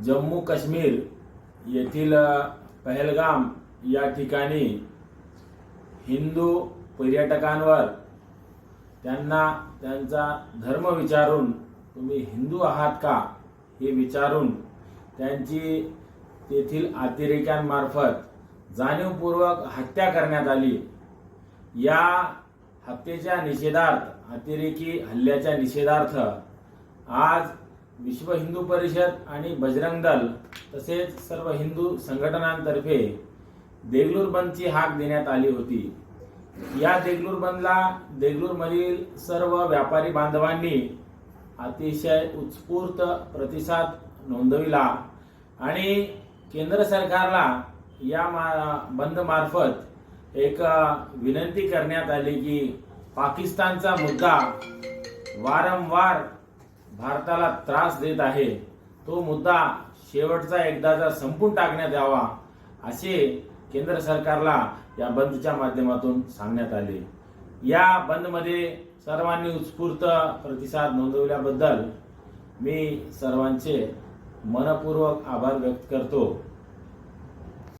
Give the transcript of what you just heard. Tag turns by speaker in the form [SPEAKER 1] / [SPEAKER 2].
[SPEAKER 1] जम्मू काश्मीर येथील पहलगाम या ठिकाणी हिंदू पर्यटकांवर त्यांना त्यांचा धर्म विचारून तुम्ही हिंदू आहात का हे विचारून त्यांची तेथील अतिरेक्यांमार्फत जाणीवपूर्वक हत्या करण्यात आली. या हत्येच्या निषेधार्थ अतिरेकी हल्ल्याच्या निषेधार्थ आज विश्व हिंदू परिषद आणि बजरंग दल तसेच सर्व हिंदू संघटनांतर्फे देगलूर बंदची हाक देण्यात आली होती. या देगलूर बंदला देगलूरमधील सर्व व्यापारी बांधवांनी अतिशय उत्स्फूर्त प्रतिसाद नोंदविला आणि केंद्र सरकारला या मा बंदमार्फत एक विनंती करण्यात आली की पाकिस्तानचा मुद्दा वारंवार भारताला त्रास देत आहे. तो मुद्दा शेवटचा एकदाचा संपून टाकण्यात यावा असे केंद्र सरकारला या बंदच्या माध्यमातून सांगण्यात आले. या बंदमध्ये सर्वांनी उत्स्फूर्त प्रतिसाद नोंदवल्याबद्दल मी सर्वांचे मनपूर्वक आभार व्यक्त करतो.